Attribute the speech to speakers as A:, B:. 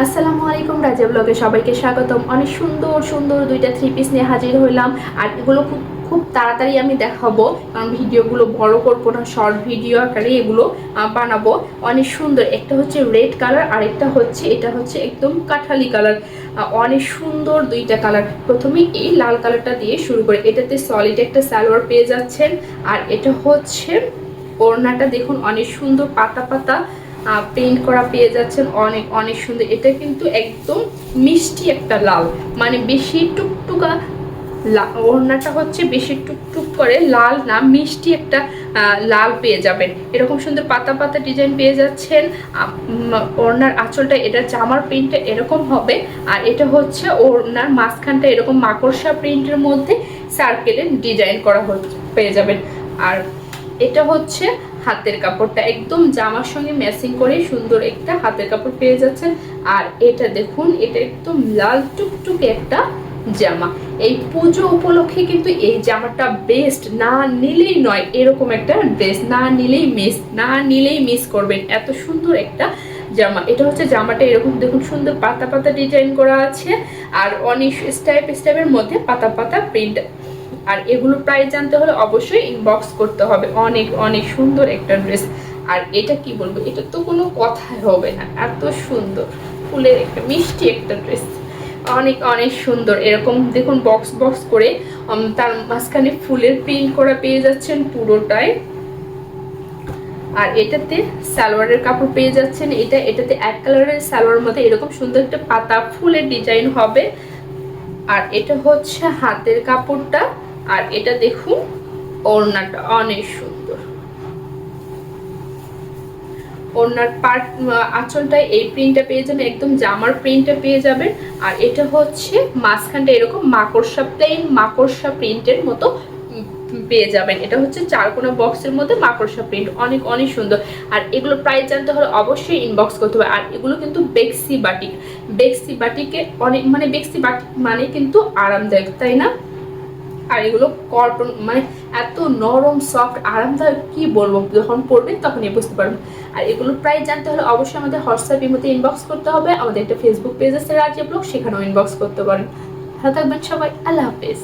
A: আসসালামু আলাইকুম রাজা ব্লগে সবাইকে স্বাগতম। অনেক সুন্দর সুন্দর দুইটা থ্রি পিস নিয়ে হাজির হইলাম। আর এগুলো খুব খুব তাড়াতাড়ি আমি দেখাবো, কারণ ভিডিওগুলো বড় করব না শর্ট ভিডিও আকারে এগুলো বানাবো। অনেক সুন্দর, একটা হচ্ছে রেড কালার আর একটা হচ্ছে, এটা হচ্ছে একদম কাঠালি কালার অনেক সুন্দর দুইটা কালার প্রথমে এই লাল কালারটা দিয়ে শুরু করে। এটাতে সলিড একটা সালোয়ার পেয়ে যাচ্ছেন। আর এটা হচ্ছে ওড়নাটা দেখুন, অনেক সুন্দর পাতা পাতা। প্রিন্ট করা পেয়ে যাচ্ছেন অনেক অনেক সুন্দর। এটা কিন্তু একদম মিষ্টি একটা লাল। মানে বেশি টুকটুকা ওড়নাটা হচ্ছে বেশি টুকটুক করে লাল না, মিষ্টি একটা লাল পেয়ে যাবেন। এরকম সুন্দর পাতা পাতা ডিজাইন পেয়ে যাচ্ছেন। ওড়নার আঁচলটা, এটা জামার প্রিন্টটা এরকম হবে। আর এটা হচ্ছে ওড়নার মাঝখানটা এরকম মাকড়সা প্রিন্টের মধ্যে সার্কেলের ডিজাইন করা হচ্ছে, পেয়ে যাবেন। আর এটা হচ্ছে হাতের কাপড়টা একদম জামার সঙ্গে ম্যাচিং করে সুন্দর একটা হাতের কাপড় পেয়ে যাচ্ছেন আর এটা দেখুন, এটা একদম লাল টুকটুকে একটা জামা। এই পুজো উপলক্ষে কিন্তু এই জামাটা বেস্ট না নিলেই নয়, এরকম একটা ড্রেস না নিলেই মিস না নিলেই মিস করবেন। এত সুন্দর একটা জামা। এটা হচ্ছে জামাটা এরকম, দেখুন, সুন্দর পাতা পাতা ডিজাইন করা আছে। আর অনেক স্টাইপ স্টাইপের মধ্যে পাতা পাতা প্রিন্ট আর এগুলো প্রাইস জানতে হলে অবশ্যই ইনবক্স করতে হবে। অনেক অনেক সুন্দর একটা ড্রেস। আর এটা কি বলব? এটা তো কোনো কথাই হবে না। এত সুন্দর। ফুলের একটা মিষ্টি একটা ড্রেস। অনেক অনেক সুন্দর। এরকম দেখুন বক্স বক্স করে তার মাঝখানে ফুলের প্রিন্ট করা পেয়ে যাচ্ছেন পুরোটাই। আর এটাতে সালোয়ারের কাপড় পেয়ে যাচ্ছেন। এটা, এটাতে এক কালারের সালোয়ার মধ্যে এরকম সুন্দর একটা পাতা ফুলের ডিজাইন হবে। আর এটা হচ্ছে হাতের কাপড়টা। আর এটা দেখুন, ওড়নাটা অনেক সুন্দর। ওড়নার পার্ট আঁচলটায় এই প্রিন্টটা পেয়ে যাবেন, একদম জামার প্রিন্টটা পেয়ে যাবেন। আর এটা হচ্ছে মাঝখানটা এরকম মাকড়সা প্লেন মাকড়সা প্রিন্টের মতো পেয়ে যাবেন। এটা হচ্ছে চারকোনা বক্সের মধ্যে মাকড়সা প্রিন্ট অনেক অনেক সুন্দর। আর এগুলো প্রাইস জানতে হলে অবশ্যই ইনবক্স করতে হবে। আর এগুলো কিন্তু বেক্সি বাটিক বেক্সি বাটিকে অনেক মানে বেক্সি বাটিক মানে কিন্তু আরামদায়ক, তাই না? আর এগুলো কটন মানে এত নরম সফট আরামদায়ক কি বলব? যখন পড়বেন তখনই বুঝতে পারবেন আর এগুলো প্রায় জানতে হলে অবশ্যই আমাদের হোয়াটসঅ্যাপ মধ্যে ইনবক্স করতে হবে। আমাদের একটা ফেসবুক পেজ আছে রাজ্য ব্লগ, সেখানেও ইনবক্স করতে পারেন। ভালো থাকবেন সবাই। আল্লাহ হাফেজ।